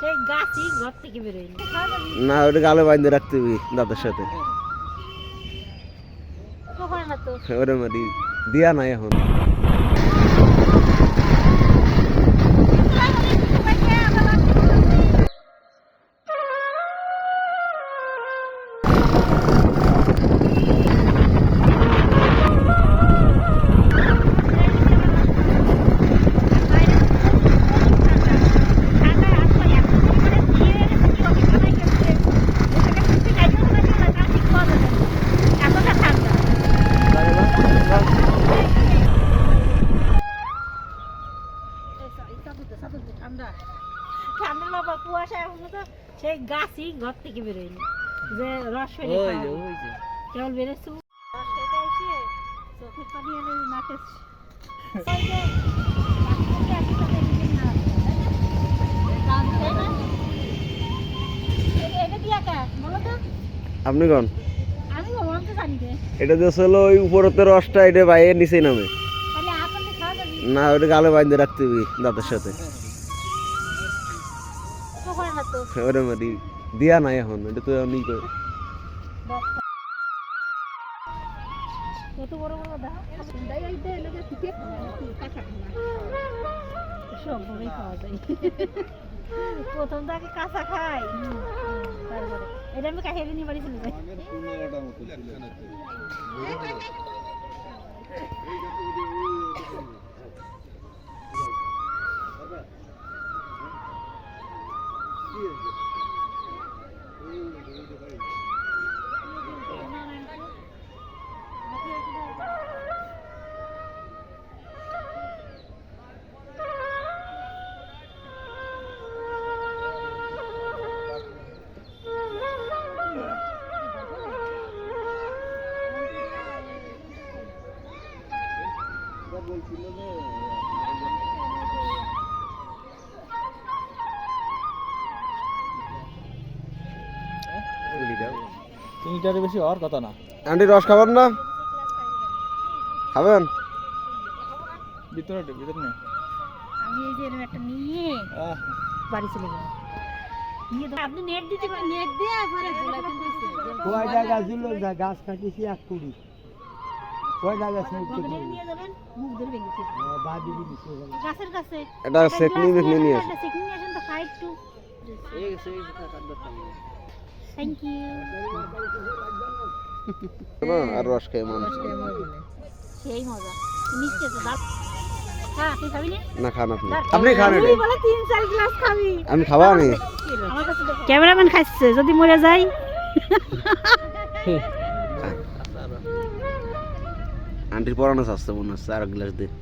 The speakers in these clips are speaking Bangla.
সেই গাছই ঘর থেকে বেরোয়নি না ওটা গালে বাইন্ধে রাখতে হবে দাদার সাথে। তো। ওরে মারি দিয়া নাই এখন। ঠান্ডা বাবা কুয়াশা এখন তো সেই গাছই ঘর থেকে বেরোয়নি যে রস ওই খাওয়া যে ওই যে কেবল বেরোচ্ছু এসে চোখের পানি এনে নাকে? আপনি কোন। এটা যে হলো ওই উপরতে রসটা এটা বাইরে নিচে নামে? না ওটা গালে বাইন্ধে রাখতে হবে দাদার সাথে? ওরে মারি দিয়া নাই এখন এটা তো করে দশটা। কত বড় বড় দেখো। সব ভাবেই খাওয়া প্রথম তো আগে কাঁচা খাই এটা আমি কাহিয়ে নিয়ে বাড়ি চলে যাই তিনটারে বেশি হওয়ার কথা না। আন্টি রস খাবেন না? খাবেন? ভিতরে ভিতরে নে। আমি এই যে একটা নিয়ে বাড়ি চলে গেলাম। আপনি নেট দিতে পারেন নেট দিয়ে গাছ কাটিছি এক কুড়ি। এটা সেকনি বেকনি নিয়ে আসে সেকনি আসেন তো খাই একটু থ্যাংক ইউ আর রস খাই মানুষ সেই মজা। মিষ্টি আছে দাও হ্যাঁ তুই খাবি না? না খান আপনি আপনি খান এটা। তুই বলে তিন চার গ্লাস খাবি। আমি খাওয়া আমি ক্যামেরাম্যান খাচ্ছে যদি মরে যাই আন্টির পরানো আসছে মনে হচ্ছে আর এক গ্লাস দে।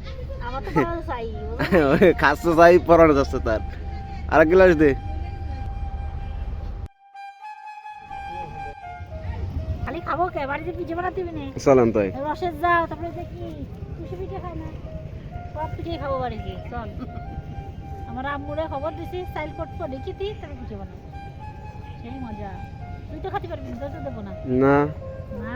খাচ্ছে চাই পরানো যাচ্ছে তার। আর এক গ্লাস দে। কে? চলেন তাই। রসের যাও তারপরে দেখি খুশি পিঠে খায় না। সব পিঠেই খাব বাড়িতে চল। আমার আম্মুরে খবর দিছি স্টাইল করব দেখি তুই তারপরে পিঠে বানাবো। সেই মজা। তুই তো খাতে পারবি না তো দেবো না। না। না?